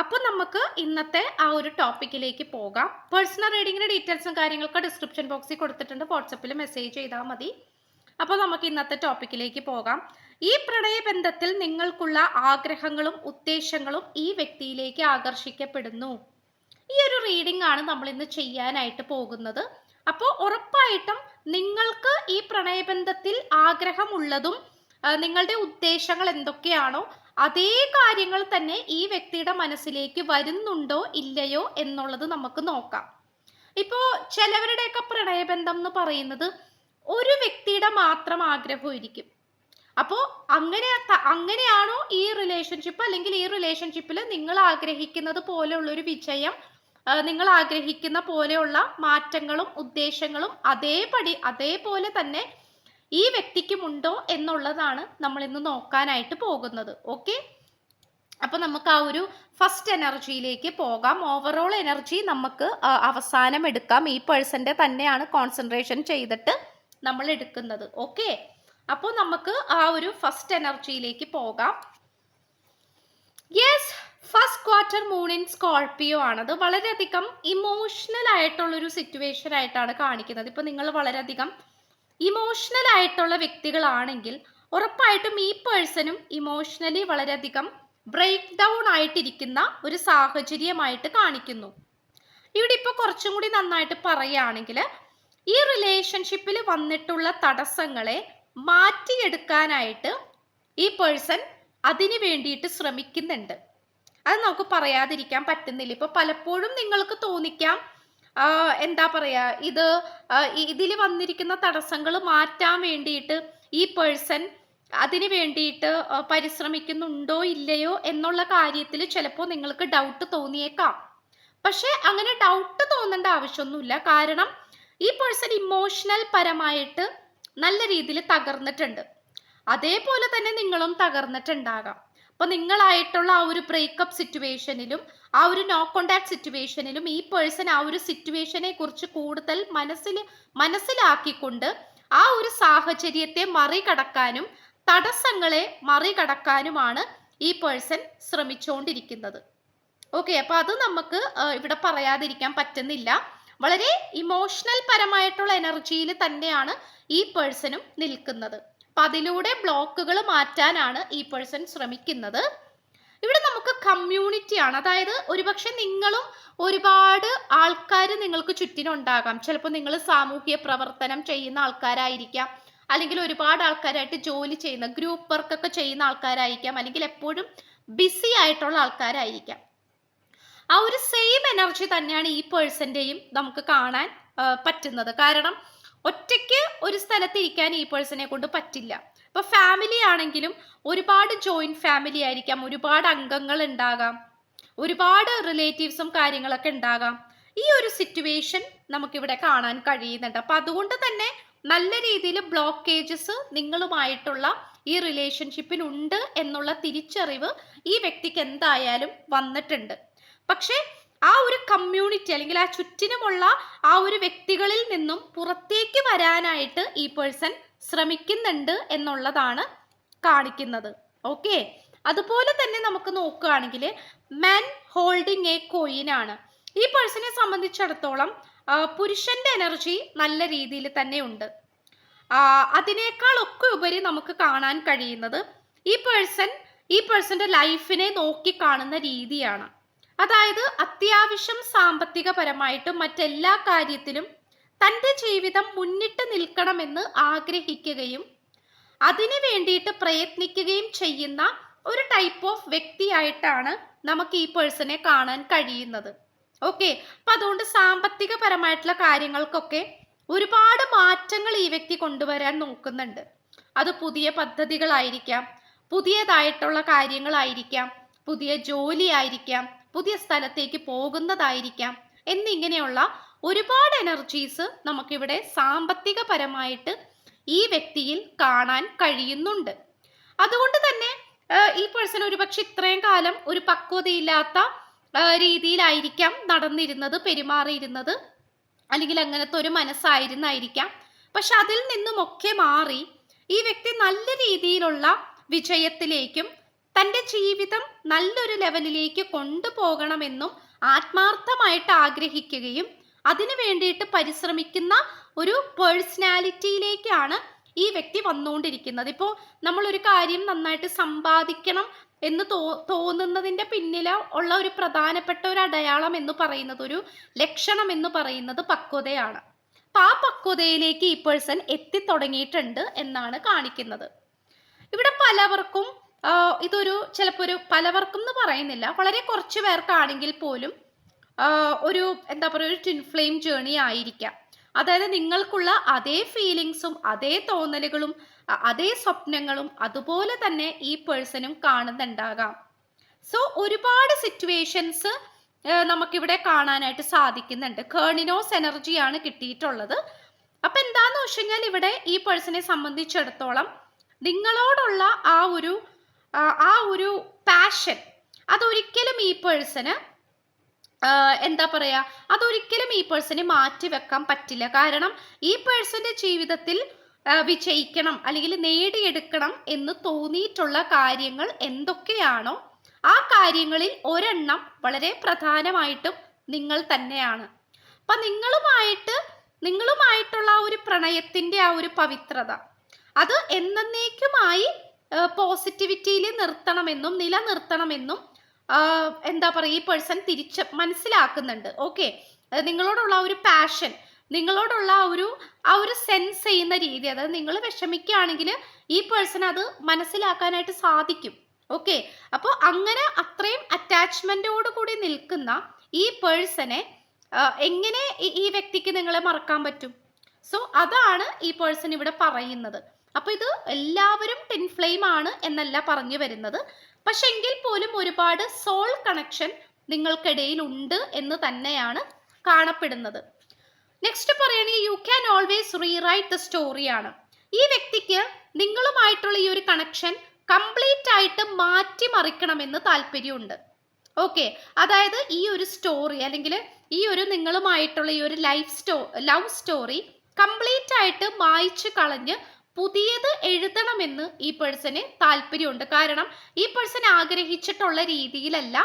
അപ്പോൾ നമുക്ക് ഇന്നത്തെ ആ ഒരു ടോപ്പിക്കിലേക്ക് പോകാം. പേഴ്സണൽ റീഡിങ്ങിന്റെ ഡീറ്റെയിൽസും കാര്യങ്ങളൊക്കെ ഡിസ്ക്രിപ്ഷൻ ബോക്സിൽ കൊടുത്തിട്ടുണ്ട്. വാട്സപ്പിൽ മെസ്സേജ് ചെയ്താൽ മതി. അപ്പോൾ നമുക്ക് ഇന്നത്തെ ടോപ്പിക്കിലേക്ക് പോകാം. ഈ പ്രണയബന്ധത്തിൽ നിങ്ങൾക്കുള്ള ആഗ്രഹങ്ങളും ഉദ്ദേശങ്ങളും ഈ വ്യക്തിയിലേക്ക് ആകർഷിക്കപ്പെടുന്നു. ഈ ഒരു റീഡിംഗ് ആണ് നമ്മൾ ഇന്ന് ചെയ്യാനായിട്ട് പോകുന്നത്. അപ്പോൾ ഉറപ്പായിട്ടും നിങ്ങൾക്ക് ഈ പ്രണയബന്ധത്തിൽ ആഗ്രഹമുള്ളതും നിങ്ങളുടെ ഉദ്ദേശങ്ങൾ എന്തൊക്കെയാണോ അതേ കാര്യങ്ങൾ തന്നെ ഈ വ്യക്തിയുടെ മനസ്സിലേക്ക് വരുന്നുണ്ടോ ഇല്ലയോ എന്നുള്ളത് നമുക്ക് നോക്കാം. ഇപ്പോൾ ചിലവരുടെയൊക്കെ പ്രണയബന്ധം എന്ന് പറയുന്നത് ഒരു വ്യക്തിയുടെ മാത്രം ആഗ്രഹമായിരിക്കും. അപ്പോൾ അങ്ങനെ അങ്ങനെയാണോ ഈ റിലേഷൻഷിപ്പ് അല്ലെങ്കിൽ ഈ റിലേഷൻഷിപ്പിൽ നിങ്ങൾ ആഗ്രഹിക്കുന്നത് പോലെയുള്ളൊരു വിജയം ആ, നിങ്ങൾ ആഗ്രഹിക്കുന്ന പോലെയുള്ള മാറ്റങ്ങളും ഉദ്ദേശങ്ങളും അതേപടി അതേപോലെ തന്നെ ഈ വ്യക്തിക്കുമുണ്ടോ എന്നുള്ളതാണ് നമ്മൾ ഇന്ന് നോക്കാനായിട്ട് പോകുന്നത്. ഓക്കെ അപ്പൊ നമുക്ക് ആ ഒരു ഫസ്റ്റ് എനർജിയിലേക്ക് പോകാം. ഓവറോൾ എനർജി നമുക്ക് അവസാനം എടുക്കാം. ഈ പേഴ്സന്റെ തന്നെയാണ് കോൺസെൻട്രേഷൻ ചെയ്തിട്ട് നമ്മൾ എടുക്കുന്നത്. ഓക്കെ അപ്പോൾ നമുക്ക് ആ ഒരു ഫസ്റ്റ് എനർജിയിലേക്ക് പോകാം. Yes first quarter moon in Scorpio ആണത് വളരെയധികം ഇമോഷണൽ ആയിട്ടുള്ളൊരു സിറ്റുവേഷൻ ആയിട്ടാണ് കാണിക്കുന്നത്. ഇപ്പൊ നിങ്ങൾ വളരെയധികം ഇമോഷണൽ ആയിട്ടുള്ള വ്യക്തികളാണെങ്കിൽ ഉറപ്പായിട്ടും ഈ പേഴ്സണും ഇമോഷണലി വളരെയധികം ബ്രേക്ക് ഡൗൺ ആയിട്ടിരിക്കുന്ന ഒരു സാഹചര്യമായിട്ട് കാണിക്കുന്നു. ഇവിടെ ഇപ്പോൾ കുറച്ചും കൂടി നന്നായിട്ട് പറയുകയാണെങ്കിൽ ഈ റിലേഷൻഷിപ്പിൽ വന്നിട്ടുള്ള തടസ്സങ്ങളെ മാറ്റിയെടുക്കാനായിട്ട് ഈ പേഴ്സൺ അതിനു വേണ്ടിയിട്ട് ശ്രമിക്കുന്നുണ്ട്. അത് നമുക്ക് പറയാതിരിക്കാൻ പറ്റുന്നില്ല. ഇപ്പൊ പലപ്പോഴും നിങ്ങൾക്ക് തോന്നിക്കാം എന്താ പറയാ ഇത് ഇതിൽ വന്നിരിക്കുന്ന തടസ്സങ്ങൾ മാറ്റാൻ വേണ്ടിയിട്ട് ഈ പേഴ്സൺ അതിന് വേണ്ടിയിട്ട് പരിശ്രമിക്കുന്നുണ്ടോ ഇല്ലയോ എന്നുള്ള കാര്യത്തിൽ ചിലപ്പോൾ നിങ്ങൾക്ക് ഡൗട്ട് തോന്നിയേക്കാം. പക്ഷെ അങ്ങനെ ഡൗട്ട് തോന്നേണ്ട ആവശ്യമൊന്നുമില്ല. കാരണം ഈ പേഴ്സൺ ഇമോഷണൽ പരമായിട്ട് നല്ല രീതിയിൽ തകർന്നിട്ടുണ്ട്. അതേപോലെ തന്നെ നിങ്ങളും തകർന്നിട്ടുണ്ടാകാം. അപ്പൊ നിങ്ങളായിട്ടുള്ള ആ ഒരു ബ്രേക്കപ്പ് സിറ്റുവേഷനിലും ആ ഒരു നോ കോണ്ടാക്ട് സിറ്റുവേഷനിലും ഈ പേഴ്സൺ ആ ഒരു സിറ്റുവേഷനെ കുറിച്ച് കൂടുതൽ മനസ്സിൽ മനസ്സിലാക്കിക്കൊണ്ട് ആ ഒരു സാഹചര്യത്തെ മറികടക്കാനും തടസ്സങ്ങളെ മറികടക്കാനുമാണ് ഈ പേഴ്സൺ ശ്രമിച്ചുകൊണ്ടിരിക്കുന്നത് ഓക്കെ അപ്പൊ അത് നമുക്ക് ഇവിടെ പറയാതിരിക്കാൻ പറ്റുന്നില്ല. വളരെ ഇമോഷണൽ പരമായിട്ടുള്ള എനർജിയിൽ തന്നെയാണ് ഈ പേഴ്സണും നിൽക്കുന്നത്. അപ്പൊ അതിലൂടെ ബ്ലോക്കുകൾ മാറ്റാനാണ് ഈ പേഴ്സൺ ശ്രമിക്കുന്നത്. ഇവിടെ നമുക്ക് കമ്മ്യൂണിറ്റി ആണ്. അതായത് ഒരുപക്ഷെ നിങ്ങളും ഒരുപാട് ആൾക്കാർ നിങ്ങൾക്ക് ചുറ്റിനുണ്ടാകാം. ചിലപ്പോൾ നിങ്ങൾ സാമൂഹ്യ പ്രവർത്തനം ചെയ്യുന്ന ആൾക്കാരായിരിക്കാം. അല്ലെങ്കിൽ ഒരുപാട് ആൾക്കാരായിട്ട് ജോലി ചെയ്യുന്ന ഗ്രൂപ്പ് വർക്കൊക്കെ ചെയ്യുന്ന ആൾക്കാരായിരിക്കാം. അല്ലെങ്കിൽ എപ്പോഴും ബിസി ആയിട്ടുള്ള ആൾക്കാരായിരിക്കാം. ആ ഒരു സെയിം എനർജി തന്നെയാണ് ഈ പേഴ്സന്റെയും നമുക്ക് കാണാൻ പറ്റുന്നത്. കാരണം ഒറ്റയ്ക്ക് ഒരു സ്ഥലത്ത് ഇരിക്കാൻ ഈ പേഴ്സണെ കൊണ്ട് പറ്റില്ല. ഇപ്പൊ ഫാമിലി ആണെങ്കിലും ഒരുപാട് ജോയിന്റ് ഫാമിലി ആയിരിക്കാം. ഒരുപാട് അംഗങ്ങൾ ഉണ്ടാകാം. ഒരുപാട് റിലേറ്റീവ്സും കാര്യങ്ങളൊക്കെ ഉണ്ടാകാം. ഈ ഒരു സിറ്റുവേഷൻ നമുക്കിവിടെ കാണാൻ കഴിയുന്നുണ്ട്. അപ്പൊ അതുകൊണ്ട് തന്നെ നല്ല രീതിയിൽ ബ്ലോക്കേജസ് നിങ്ങളുമായിട്ടുള്ള ഈ റിലേഷൻഷിപ്പിനുണ്ട് എന്നുള്ള തിരിച്ചറിവ് ഈ വ്യക്തിക്ക് എന്തായാലും വന്നിട്ടുണ്ട്. പക്ഷേ ആ ഒരു കമ്മ്യൂണിറ്റി അല്ലെങ്കിൽ ആ ചുറ്റിനുമുള്ള ആ ഒരു വ്യക്തികളിൽ നിന്നും പുറത്തേക്ക് വരാനായിട്ട് ഈ പേഴ്സൺ ശ്രമിക്കുന്നുണ്ട് എന്നുള്ളതാണ് കാണിക്കുന്നത്. ഓക്കെ അതുപോലെ തന്നെ നമുക്ക് നോക്കുകയാണെങ്കിൽ മെൻ ഹോൾഡിങ് എ കോയിൻ ആണ്. ഈ പേഴ്സണെ സംബന്ധിച്ചിടത്തോളം പുരുഷന്റെ എനർജി നല്ല രീതിയിൽ തന്നെ ഉണ്ട്. ഒക്കെ ഉപരി നമുക്ക് കാണാൻ കഴിയുന്നത് ഈ പേഴ്സൺ ഈ പേഴ്സന്റെ ലൈഫിനെ നോക്കി കാണുന്ന രീതിയാണ്. അതായത് അത്യാവശ്യം സാമ്പത്തികപരമായിട്ടും മറ്റെല്ലാ കാര്യത്തിലും തന്റെ ജീവിതം മുന്നിട്ട് നിൽക്കണമെന്ന് ആഗ്രഹിക്കുകയും അതിനു വേണ്ടിയിട്ട് പ്രയത്നിക്കുകയും ചെയ്യുന്ന ഒരു ടൈപ്പ് ഓഫ് വ്യക്തിയായിട്ടാണ് നമുക്ക് ഈ പേഴ്സണെ കാണാൻ കഴിയുന്നത്. ഓക്കെ അപ്പൊ അതുകൊണ്ട് സാമ്പത്തികപരമായിട്ടുള്ള കാര്യങ്ങൾക്കൊക്കെ ഒരുപാട് മാറ്റങ്ങൾ ഈ വ്യക്തി കൊണ്ടുവരാൻ നോക്കുന്നുണ്ട്. അത് പുതിയ പദ്ധതികളായിരിക്കാം പുതിയതായിട്ടുള്ള കാര്യങ്ങളായിരിക്കാം പുതിയ ജോലി ആയിരിക്കാം പുതിയ സ്ഥലത്തേക്ക് പോകുന്നതായിരിക്കാം. എന്നിങ്ങനെയുള്ള ഒരുപാട് എനർജീസ് നമുക്കിവിടെ സാമ്പത്തികപരമായിട്ട് ഈ വ്യക്തിയിൽ കാണാൻ കഴിയുന്നുണ്ട്. അതുകൊണ്ട് തന്നെ ഈ പേഴ്സൺ ഒരുപക്ഷെ ഇത്രയും കാലം ഒരു പക്വതയില്ലാത്ത രീതിയിലായിരിക്കാം നടന്നിരുന്നത് പെരുമാറിയിരുന്നത്. അല്ലെങ്കിൽ അങ്ങനത്തെ ഒരു മനസ്സായിരുന്നായിരിക്കാം. പക്ഷെ അതിൽ നിന്നുമൊക്കെ മാറി ഈ വ്യക്തി നല്ല രീതിയിലുള്ള വിജയത്തിലേക്കും തന്റെ ജീവിതം നല്ലൊരു ലെവലിലേക്ക് കൊണ്ടുപോകണമെന്നും ആത്മാർത്ഥമായിട്ട് ആഗ്രഹിക്കുകയും അതിനു വേണ്ടിയിട്ട് പരിശ്രമിക്കുന്ന ഒരു പേഴ്സണാലിറ്റിയിലേക്കാണ് ഈ വ്യക്തി വന്നുകൊണ്ടിരിക്കുന്നത്. ഇപ്പോൾ നമ്മളൊരു കാര്യം നന്നായിട്ട് സമ്പാദിക്കണം എന്ന് തോ തോന്നുന്നതിന്റെ പിന്നിൽ ഉള്ള ഒരു പ്രധാനപ്പെട്ട ഒരു അടയാളം എന്ന് പറയുന്നത് ഒരു ലക്ഷണം എന്ന് പറയുന്നത് പക്വതയാണ്. അപ്പം ആ പക്വതയിലേക്ക് ഈ പേഴ്സൺ എത്തിത്തുടങ്ങിയിട്ടുണ്ട് എന്നാണ് കാണിക്കുന്നത്. ഇവിടെ പലവർക്കും ഇതൊരു ചിലപ്പോൾ ഒരു പലവർക്കും എന്ന് പറയുന്നില്ല. വളരെ കുറച്ച് പേർക്കാണെങ്കിൽ പോലും ഒരു എന്താ പറയുക ഒരു ട്വിൻ ഫ്ലെയിം ജേണി ആയിരിക്കാം. അതായത് നിങ്ങൾക്കുള്ള അതേ ഫീലിങ്സും അതേ തോന്നലുകളും അതേ സ്വപ്നങ്ങളും അതുപോലെ തന്നെ ഈ പേഴ്സണും കാണുന്നുണ്ടാകാം. സോ ഒരുപാട് സിറ്റുവേഷൻസ് നമുക്കിവിടെ കാണാനായിട്ട് സാധിക്കുന്നുണ്ട്. കേണിനോസ് എനർജിയാണ് കിട്ടിയിട്ടുള്ളത്. അപ്പം എന്താന്ന് വെച്ച് കഴിഞ്ഞാൽ ഇവിടെ ഈ പേഴ്സണെ സംബന്ധിച്ചിടത്തോളം നിങ്ങളോടുള്ള ആ ഒരു ആ, ഒരു പാഷൻ അതൊരിക്കലും ഈ പേഴ്സന് എന്താ പറയുക അതൊരിക്കലും ഈ പേഴ്സണെ മാറ്റി വെക്കാൻ പറ്റില്ല. കാരണം ഈ പേഴ്സന്റെ ജീവിതത്തിൽ വിജയിക്കണം അല്ലെങ്കിൽ നേടിയെടുക്കണം എന്ന് തോന്നിയിട്ടുള്ള കാര്യങ്ങൾ എന്തൊക്കെയാണോ ആ കാര്യങ്ങളിൽ ഒരെണ്ണം വളരെ പ്രധാനമായിട്ടും നിങ്ങൾ തന്നെയാണ്. അപ്പൊ നിങ്ങളുമായിട്ട് നിങ്ങളുമായിട്ടുള്ള ആ ഒരു പ്രണയത്തിന്റെ ആ ഒരു പവിത്രത അത് എന്നേക്കുമായി പോസിറ്റിവിറ്റിയിൽ നിർത്തണമെന്നും നിലനിർത്തണമെന്നും എന്താ പറയുക ഈ പേഴ്സൺ തിരിച്ച് മനസ്സിലാക്കുന്നുണ്ട്. ഓക്കെ നിങ്ങളോടുള്ള ഒരു പാഷൻ നിങ്ങളോടുള്ള ഒരു ആ ഒരു സെൻസ് ചെയ്യുന്ന രീതി അതായത് നിങ്ങൾ വിഷമിക്കുകയാണെങ്കിൽ ഈ പേഴ്സൺ അത് മനസ്സിലാക്കാനായിട്ട് സാധിക്കും. ഓക്കെ അപ്പോൾ അങ്ങനെ അത്രയും അറ്റാച്ച്മെന്റോട് കൂടി നിൽക്കുന്ന ഈ പേഴ്സണെ എങ്ങനെ ഈ വ്യക്തിക്ക് നിങ്ങളെ മറക്കാൻ പറ്റും? സോ അതാണ് ഈ പേഴ്സൺ ഇവിടെ പറയുന്നത്. അപ്പോൾ ഇത് എല്ലാവരും ടിൻ ഫ്ലെയിം ആണ് എന്നല്ല പറഞ്ഞു വരുന്നത്. പക്ഷെ എങ്കിൽ പോലും ഒരുപാട് സോൾ കണക്ഷൻ നിങ്ങൾക്കിടയിൽ ഉണ്ട് എന്ന് തന്നെയാണ് കാണപ്പെടുന്നത്. നെക്സ്റ്റ് പറയുകയാണെങ്കിൽ you can always rewrite the സ്റ്റോറിയാണ് ഈ വ്യക്തിക്ക് നിങ്ങളുമായിട്ടുള്ള ഈ ഒരു കണക്ഷൻ കംപ്ലീറ്റ് ആയിട്ട് മാറ്റിമറിക്കണമെന്ന് താല്പര്യമുണ്ട്. ഓക്കെ അതായത് ഈ ഒരു സ്റ്റോറി അല്ലെങ്കിൽ ഈ ഒരു നിങ്ങളുമായിട്ടുള്ള ഈ ഒരു ലൈഫ് സ്റ്റോ ലവ് സ്റ്റോറി കംപ്ലീറ്റ് ആയിട്ട് മായ്ച്ചു കളഞ്ഞ് പുതിയത് എഴുതണമെന്ന് ഈ പേഴ്സന് താല്പര്യമുണ്ട്. കാരണം ഈ പേഴ്സൺ ആഗ്രഹിച്ചിട്ടുള്ള രീതിയിലല്ല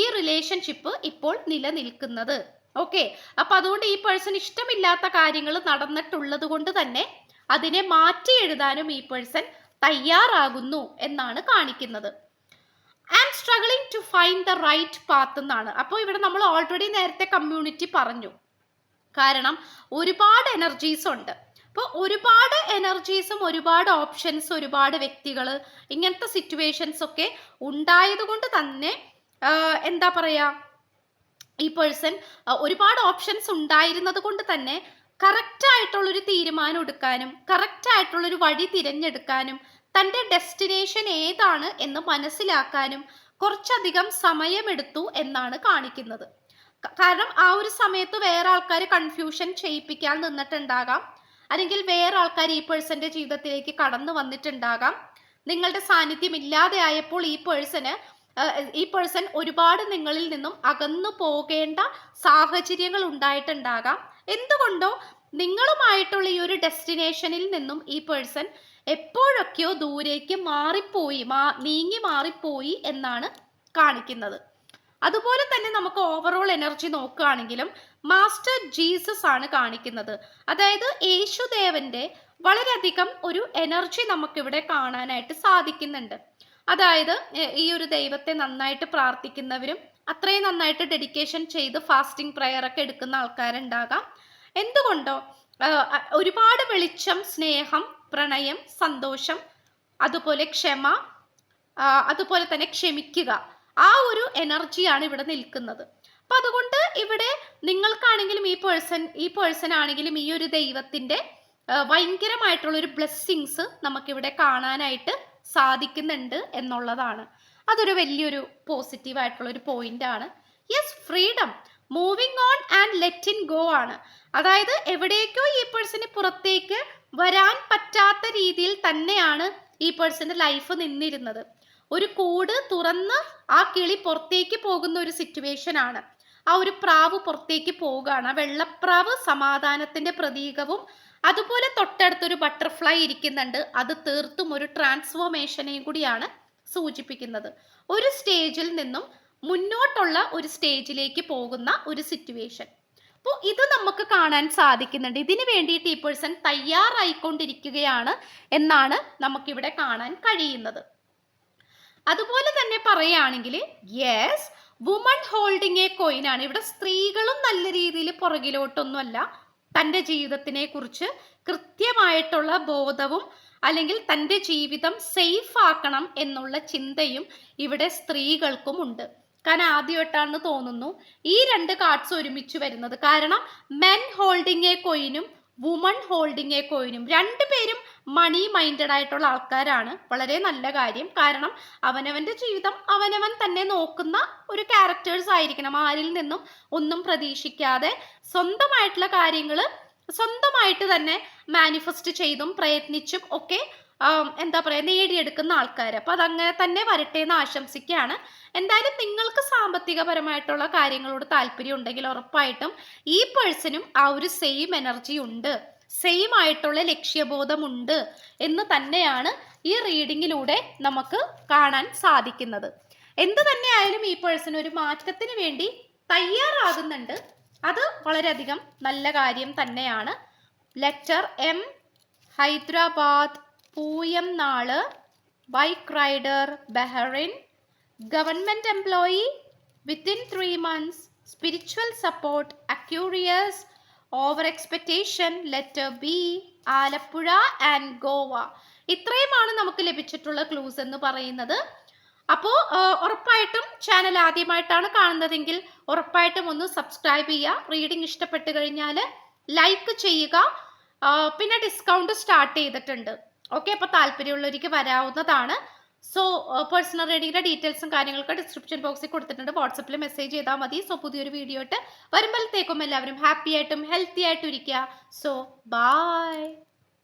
ഈ റിലേഷൻഷിപ്പ് ഇപ്പോൾ നിലനിൽക്കുന്നത്. ഓക്കെ അപ്പൊ അതുകൊണ്ട് ഈ പേഴ്സൺ ഇഷ്ടമില്ലാത്ത കാര്യങ്ങൾ നടന്നിട്ടുള്ളത് കൊണ്ട് തന്നെ അതിനെ മാറ്റി എഴുതാനും ഈ പേഴ്സൺ തയ്യാറാകുന്നു എന്നാണ് കാണിക്കുന്നത്. I am struggling to find the right path എന്നാണ്. അപ്പോൾ ഇവിടെ നമ്മൾ ഓൾറെഡി നേരത്തെ കമ്മ്യൂണിറ്റി പറഞ്ഞു. കാരണം ഒരുപാട് എനർജീസ് ഉണ്ട്. അപ്പോൾ ഒരുപാട് എനർജീസും ഒരുപാട് ഓപ്ഷൻസ് ഒരുപാട് വ്യക്തികൾ ഇങ്ങനത്തെ സിറ്റുവേഷൻസ് ഒക്കെ ഉണ്ടായത് കൊണ്ട് തന്നെ എന്താ പറയുക ഈ പേഴ്സൺ ഒരുപാട് ഓപ്ഷൻസ് ഉണ്ടായിരുന്നത് കൊണ്ട് തന്നെ കറക്റ്റ് ആയിട്ടുള്ളൊരു തീരുമാനം എടുക്കാനും കറക്റ്റ് ആയിട്ടുള്ളൊരു വഴി തിരഞ്ഞെടുക്കാനും തന്റെ ഡെസ്റ്റിനേഷൻ ഏതാണ് എന്ന് മനസ്സിലാക്കാനും കുറച്ചധികം സമയമെടുത്തു എന്നാണ് കാണിക്കുന്നത്. കാരണം ആ ഒരു സമയത്ത് വേറെ ആൾക്കാർ കൺഫ്യൂഷൻ ചെയ്യിപ്പിക്കാൻ നിന്നിട്ടുണ്ടാകാം. അല്ലെങ്കിൽ വേറെ ആൾക്കാർ ഈ പേഴ്സന്റെ ജീവിതത്തിലേക്ക് കടന്നു വന്നിട്ടുണ്ടാകാം. നിങ്ങളുടെ സാന്നിധ്യം ഇല്ലാതെ ആയപ്പോൾ ഈ പേഴ്സന് ഈ പേഴ്സൺ ഒരുപാട് നിങ്ങളിൽ നിന്നും അകന്നു പോകേണ്ട സാഹചര്യങ്ങൾ ഉണ്ടായിട്ടുണ്ടാകാം. എന്തുകൊണ്ടോ നിങ്ങളുമായിട്ടുള്ള ഈ ഒരു ഡെസ്റ്റിനേഷനിൽ നിന്നും ഈ പേഴ്സൺ എപ്പോഴൊക്കെയോ ദൂരേക്ക് മാറിപ്പോയി മാ നീങ്ങി മാറിപ്പോയി എന്നാണ് കാണിക്കുന്നത്. അതുപോലെ തന്നെ നമുക്ക് ഓവറോൾ എനർജി നോക്കുകയാണെങ്കിലും മാസ്റ്റർ ജീസസ് ആണ് കാണിക്കുന്നത്. അതായത് യേശുദേവന്റെ വളരെയധികം ഒരു എനർജി നമുക്കിവിടെ കാണാനായിട്ട് സാധിക്കുന്നുണ്ട്. അതായത് ഈ ഒരു ദൈവത്തെ നന്നായിട്ട് പ്രാർത്ഥിക്കുന്നവരും അത്രയും നന്നായിട്ട് ഡെഡിക്കേഷൻ ചെയ്ത് ഫാസ്റ്റിംഗ് പ്രയർ ഒക്കെ എടുക്കുന്ന ആൾക്കാരുണ്ടാകാം. എന്തുകൊണ്ടോ ഒരുപാട് വെളിച്ചം സ്നേഹം പ്രണയം സന്തോഷം അതുപോലെ ക്ഷമ അതുപോലെ തന്നെ ക്ഷമിക്കുക. ആ ഒരു എനർജിയാണ് ഇവിടെ നിൽക്കുന്നത്. അപ്പൊ അതുകൊണ്ട് ഇവിടെ നിങ്ങൾക്കാണെങ്കിലും ഈ പേഴ്സൺ ഈ പേഴ്സൺ ആണെങ്കിലും ഈ ഒരു ദൈവത്തിന്റെ ഭയങ്കരമായിട്ടുള്ള ഒരു ബ്ലെസ്സിങ്സ് നമുക്കിവിടെ കാണാനായിട്ട് സാധിക്കുന്നുണ്ട് എന്നുള്ളതാണ്. അതൊരു വലിയൊരു പോസിറ്റീവ് ആയിട്ടുള്ള ഒരു പോയിന്റ് ആണ്. Yes freedom moving on and letting go ആണ്. അതായത് എവിടേക്കോ ഈ പേഴ്സന് പുറത്തേക്ക് വരാൻ പറ്റാത്ത രീതിയിൽ തന്നെയാണ് ഈ പേഴ്സന്റെ ലൈഫ് നിന്നിരുന്നത്. ഒരു കൂട് തുറന്ന് ആ കിളി പുറത്തേക്ക് പോകുന്ന ഒരു സിറ്റുവേഷൻ ആണ്. ആ ഒരു പ്രാവ് പുറത്തേക്ക് പോവുകയാണ്. ആ വെള്ളപ്രാവ് സമാധാനത്തിന്റെ പ്രതീകവും അതുപോലെ തൊട്ടടുത്തൊരു ബട്ടർഫ്ലൈ ഇരിക്കുന്നുണ്ട്. അത് തീർത്തും ഒരു ട്രാൻസ്ഫോർമേഷനെയും കൂടിയാണ് സൂചിപ്പിക്കുന്നത്. ഒരു സ്റ്റേജിൽ നിന്നും മുന്നോട്ടുള്ള ഒരു സ്റ്റേജിലേക്ക് പോകുന്ന ഒരു സിറ്റുവേഷൻ അപ്പോൾ ഇത് നമുക്ക് കാണാൻ സാധിക്കുന്നുണ്ട്. ഇതിന് വേണ്ടിയിട്ട് ഈ പേഴ്സൺ തയ്യാറായിക്കൊണ്ടിരിക്കുകയാണ് എന്നാണ് നമുക്കിവിടെ കാണാൻ കഴിയുന്നത്. അതുപോലെ തന്നെ പറയുകയാണെങ്കിൽ yes woman holding a coin ആണ്. ഇവിടെ സ്ത്രീകളും നല്ല രീതിയിൽ പുറകിലോട്ടൊന്നുമല്ല. തന്റെ ജീവിതത്തിനെ കുറിച്ച് കൃത്യമായിട്ടുള്ള ബോധവും അല്ലെങ്കിൽ തന്റെ ജീവിതം സേഫ് ആക്കണം എന്നുള്ള ചിന്തയും ഇവിടെ സ്ത്രീകൾക്കും ഉണ്ട്. കാരണം ആദ്യമായിട്ടാണെന്ന് തോന്നുന്നു ഈ രണ്ട് കാർഡ്സ് ഒരുമിച്ച് വരുന്നത്. കാരണം മെൻ ഹോൾഡിംഗ് എ കോയിനും വുമൺ ഹോൾഡിംഗ് എ കോയിനും രണ്ടുപേരും മണി മൈൻഡഡ് ആയിട്ടുള്ള ആൾക്കാരാണ്. വളരെ നല്ല കാര്യം. കാരണം അവനവന്റെ ജീവിതം അവനവൻ തന്നെ നോക്കുന്ന ഒരു ക്യാരക്ടേഴ്സ് ആയിരിക്കണം. ആരിൽ നിന്നും ഒന്നും പ്രതീക്ഷിക്കാതെ സ്വന്തമായിട്ടുള്ള കാര്യങ്ങൾ സ്വന്തമായിട്ട് തന്നെ മാനിഫെസ്റ്റ് ചെയ്തും പ്രയത്നിച്ചും ഒക്കെ എന്താ പറയുക നേടിയെടുക്കുന്ന ആൾക്കാർ അപ്പോൾ അതങ്ങനെ തന്നെ വരട്ടെ എന്ന് ആശംസിക്കുകയാണ്. എന്തായാലും നിങ്ങൾക്ക് സാമ്പത്തികപരമായിട്ടുള്ള കാര്യങ്ങളോട് താല്പര്യം ഉണ്ടെങ്കിൽ ഉറപ്പായിട്ടും ഈ പേഴ്സണും ആ ഒരു സെയിം എനർജി ഉണ്ട്. സെയിം ആയിട്ടുള്ള ലക്ഷ്യബോധമുണ്ട് എന്ന് തന്നെയാണ് ഈ റീഡിങ്ങിലൂടെ നമുക്ക് കാണാൻ സാധിക്കുന്നത്. എന്ത് തന്നെയായാലും ഈ പേഴ്സൺ ഒരു മാറ്റത്തിന് വേണ്ടി തയ്യാറാകുന്നുണ്ട്. അത് വളരെയധികം നല്ല കാര്യം തന്നെയാണ്. ലെറ്റർ എം ഹൈദരാബാദ് പൂയം നാൾ bike rider Bahrain government employee within three months spiritual support Aquarius over expectation letter B Alappuzha and Goa. ഇത്രയുമാണ് നമുക്ക് ലഭിച്ചിട്ടുള്ള ക്ലൂസ് എന്ന് പറയുന്നത്. അപ്പോൾ ഉറപ്പായിട്ടും ചാനൽ ആദ്യമായിട്ടാണ് കാണുന്നതെങ്കിൽ ഉറപ്പായിട്ടും ഒന്ന് സബ്സ്ക്രൈബ് ചെയ്യുക. റീഡിംഗ് ഇഷ്ടപ്പെട്ട് കഴിഞ്ഞാൽ ലൈക്ക് ചെയ്യുക. പിന്നെ ഡിസ്കൗണ്ട് സ്റ്റാർട്ട് ചെയ്തിട്ടുണ്ട്. ഓക്കെ അപ്പോൾ താല്പര്യമുള്ളവർക്ക് വരാവുന്നതാണ്. സോ പേഴ്സണൽ റീഡിങ്ങിന്റെ ഡീറ്റെയിൽസും കാര്യങ്ങളൊക്കെ ഡിസ്ക്രിപ്ഷൻ ബോക്സിൽ കൊടുത്തിട്ടുണ്ട്. വാട്സപ്പിൽ മെസ്സേജ് ചെയ്താൽ മതി. സോ പുതിയൊരു വീഡിയോ ആയിട്ട് വരുമ്പോഴത്തേക്കും എല്ലാവരും ഹാപ്പി ആയിട്ടും ഹെൽത്തി ആയിട്ടും ഇരിക്കുക. So by